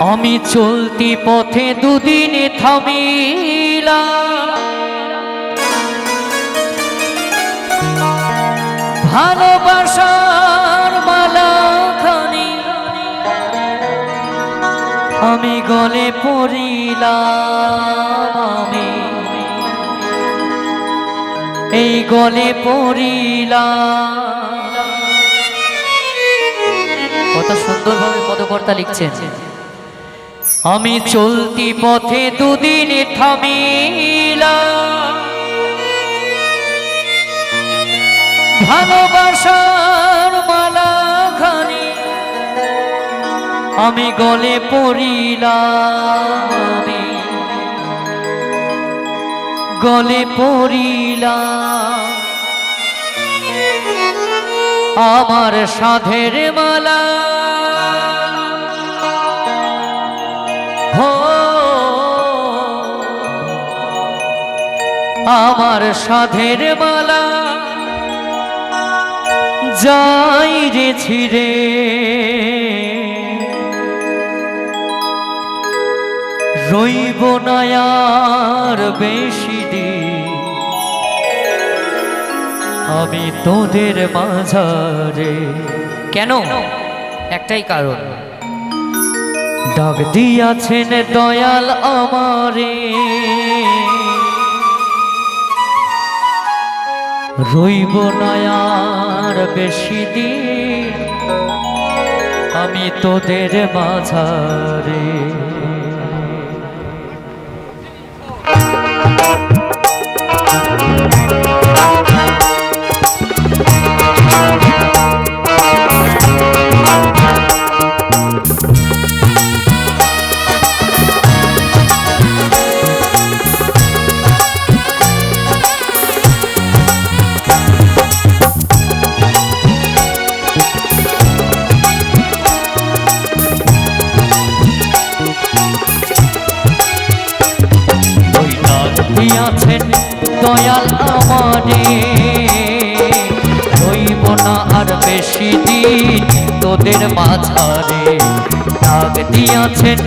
আমি চলতি পথে দুদিনে থামিলা ভালোবাসার মালাখানি আমি গলে পড়িলাম আমি। এই গলে পড়িলাম। কত সুন্দরভাবে পদকর্তা লিখছেন। আমি চলতি পথে দুদিনে থামিলাম। ভালোবাসার মালাখানি আমি গলে পড়িলাম গলে পড়িলাম। আমার সাধের মালা আমার সাধের মালা। যাই রে ছিড়ে। রইব নায়ার বেশি দিন। আমি তোদের মাঝারে। কেন? একটাই কারণ। ডাক দিয়াছেন দয়াল আমারে। রইব নয়ার বেশি দিন আমি তোদের মাঝারে। ওই দিয়াছেন দয়াল আমারে। রইব না আর বেশি দিন তোদের মাঝারে। নাগ দিয়াছেন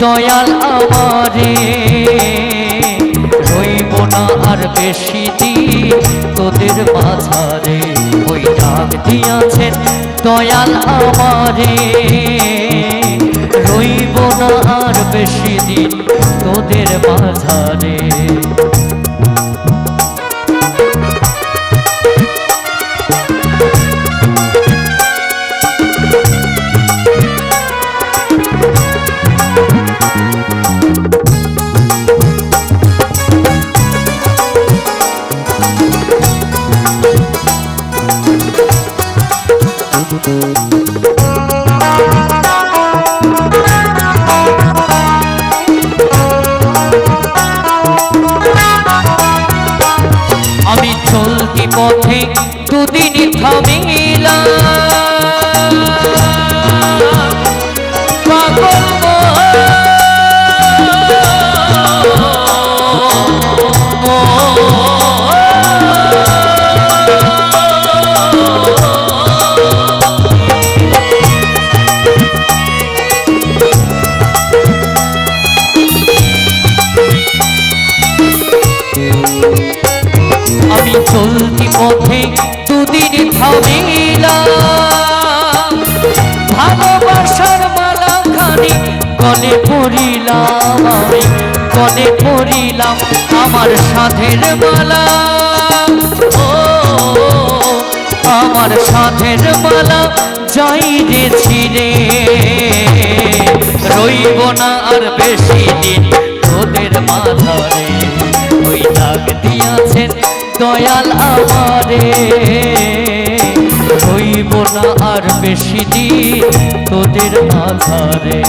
দয়াল আমারে। রইব না আর বেশি দিন তোদের মাঝারে। ওই নাগ দিয়াছেন দয়াল আমারে। রইব না আর বেশি দিন তোদের মাঝারে। আমি চলতি পথে দুদিন থামিলাম। আমি চলতি পথে দুদিন থামিলাম ভালোবাসার মালা খানি গলে পড়িলাম আমি গলে পড়িলাম আমার সাধের মালা। ও, আমার সাধের মালা যাই রে রইব না আর বেশি দিন তোদের মাথারে ওই দাগ দিয়াছেন দয়াল আমারে। হইব না আর বেশি দিন তোদের মাথারে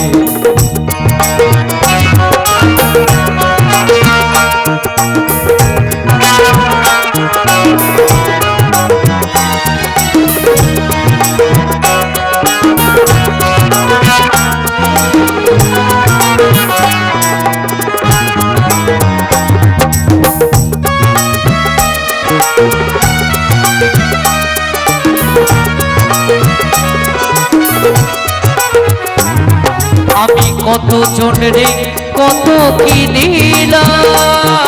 জন রে কত কি দিলাম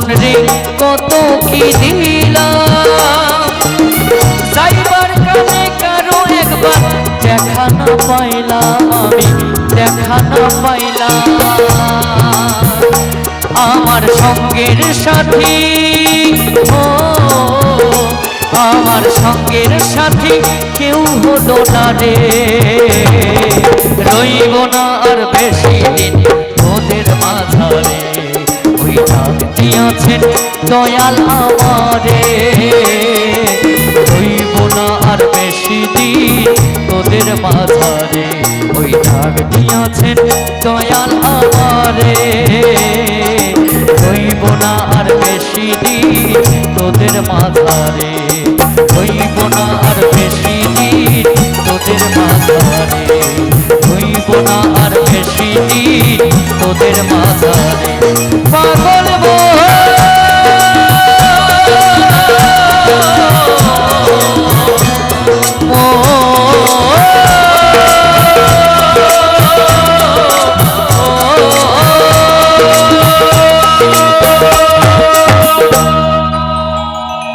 জন রে, কত কি দিলাম? সাইবার কানে কারও একবার দেখা না পাইলাম আমি, দেখা না পাইলাম। আমার সঙ্গের সাথী আমার সঙ্গের সাথী কেউ হলো না রে। রইব না আর বেশি দিন দিয়েছেন দয়াল আমারে। রইব না আর বেশি তোদের মাঝারে। ওই ডাক দিয়েছেন দয়াল আমারে। রইব না আর বেশি দিন তোদের মাঝারে। রইব না আর বেশি দিন তোদের মাঝারে। রইব না আর বেশি তোদের মাঝারে।